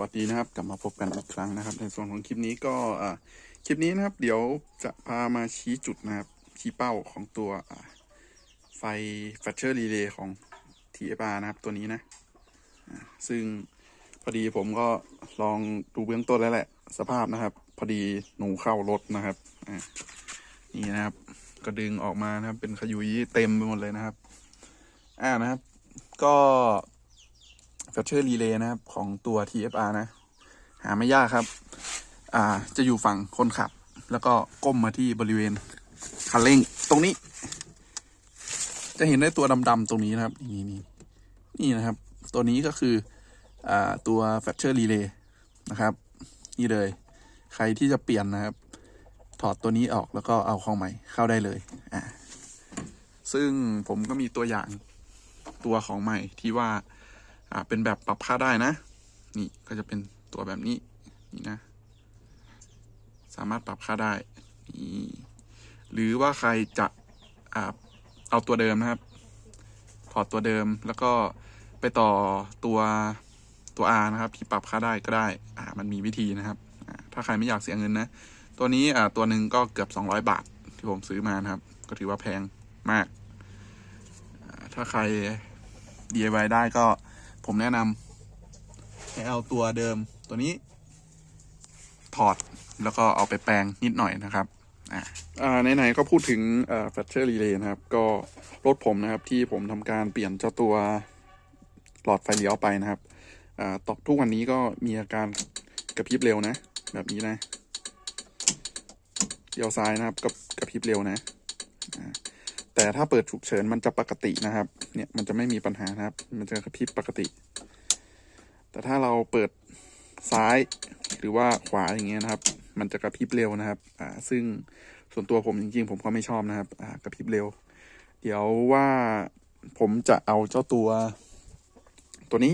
วัสดีนะครับ กลับมาพบกันอีกครั้งนะครับ ในส่วนของคลิปนี้ก็คลิปนี้นะครับ เดี๋ยวจะพามาชี้จุดนะครับ ชี้เป้าของตัวไฟแฟชเชอร์รีเลย์ของ TFR นะครับตัวนี้นะ ซึ่งพอดีผมก็ลองดูเบื้องต้นแล้วแหละ สภาพนะครับ พอดีหนูเข้ารถนะครับนี่นะครับ ก็ดึงออกมานะครับ เป็นขยุยเต็มไปหมดเลยนะครับ อ่านะครับ ก็ แฟชเชอร์รีเลย์นะครับของตัว TFR นะ หาไม่ยากครับ อ่าจะอยู่ฝั่งคนขับ แล้วก็ก้มมาที่บริเวณคันเร่งตรงนี้ จะเห็นได้ตัวดำๆตรงนี้นะครับ นี่นี่นี่นะครับ ตัวนี้ก็คืออ่าตัวแฟชเชอร์รีเลย์นะครับ นี่เลย ใครที่จะเปลี่ยนนะครับ ถอดตัวนี้ออกแล้วก็เอาของใหม่เข้าได้เลยอ่าซึ่งผมก็มีตัวอย่างตัวของใหม่ที่ว่า อ่าเป็นแบบปรับค่าได้นะ นี่ก็จะเป็นตัวแบบนี้ นี่นะ สามารถปรับค่าได้นี่หรือว่าใครจะอ่าเอาตัวเดิมนะครับ ถอดตัวเดิมแล้วก็ไปต่อตัวตัว R นะครับที่ปรับค่าได้ก็ได้ อ่า มันมีวิธีนะครับ ถ้าใครไม่อยากเสียเงินนะ ตัวนี้อ่าตัวหนึ่งก็เกือบสองร้อยบาทที่ผมซื้อมานะครับ ก็ถือว่าแพงมาก ถ้าใคร DIY ได้ก็ ผมแนะนำให้เอาตัวเดิมตัวนี้ ถอดแล้วก็เอาไปแปลงนิดหน่อยนะครับอ่าไหนๆก็พูดถึงเอ่อ Fletcher Relay นะครับ ก็รถผมนะครับที่ผมทำการเปลี่ยนเจ้าตัวหลอดไฟเลี้ยวไปนะครับอ่าตอกทุกวันนี้ก็มีอาการกระพริบเร็วนะ แบบนี้นะเลี้ยวซ้ายนะครับกับกระพริบเร็วนะ แต่ถ้าเปิดฉุกเฉินมันจะปกตินะครับ เนี่ยมันจะไม่มีปัญหานะครับ มันจะกระพริบปกติ แต่ถ้าเราเปิดซ้ายหรือว่าขวาอย่างเงี้ยนะครับ มันจะกระพริบเร็วนะครับ อ่า ซึ่งส่วนตัวผมจริง ๆ ผมก็ไม่ชอบนะครับ อ่ากระพริบเร็ว เดี๋ยวว่าผมจะเอาเจ้าตัว ตัวนี้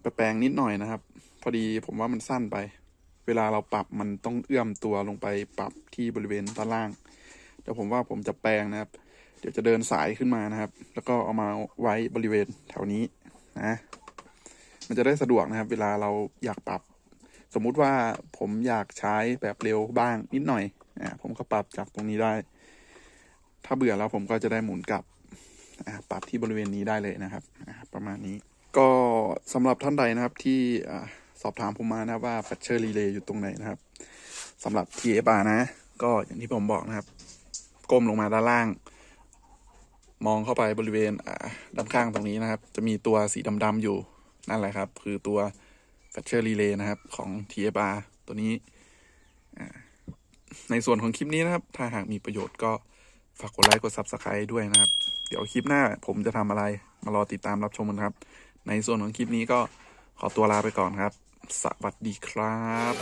ไปแปลงนิดหน่อยนะครับ พอดีผมว่ามันสั้นไป เวลาเราปรับมันต้องเอื้อมตัวลงไปปรับที่บริเวณด้านล่างเดี๋ยวผมว่าผมจะแปลงนะครับ เดี๋ยวจะเดินสายขึ้นมานะครับ แล้วก็เอามาไว้บริเวณแถวนี้นะ มันจะได้สะดวกนะครับ เวลาเราอยากปรับ สมมุติว่าผมอยากใช้แบบเร็วบ้างนิดหน่อยอ่าผมก็ปรับจากตรงนี้ได้ ถ้าเบื่อแล้วผมก็จะได้หมุนกลับปรับที่บริเวณนี้ได้เลยนะครับประมาณนี้ ก็สำหรับท่านใดนะครับที่สอบถามผมมานะครับว่า f a t c h e r Relay อยู่ตรงไหนนะครับสำหรับ TFR นะ ก็อย่างที่ผมบอกนะครับ ก้มลงมาด้านล่าง มองเข้าไปบริเวณด้านข้างตรงนี้นะครับ จะมีตัวสีดำๆอยู่นั่นแหละครับ คือตัว f a t c h e r Relay นะครับของ TFR ตัวนี้ ในส่วนของคลิปนี้นะครับ ถ้าหากมีประโยชน์ก็ฝากกดไลค์กด Subscribe ด้วยนะครับ เดี๋ยวคลิปหน้าผมจะทำอะไรมารอติดตามรับชมกันครับ ในส่วนของคลิปนี้ก็ขอตัวลาไปก่อนครับ สวัสดีครับ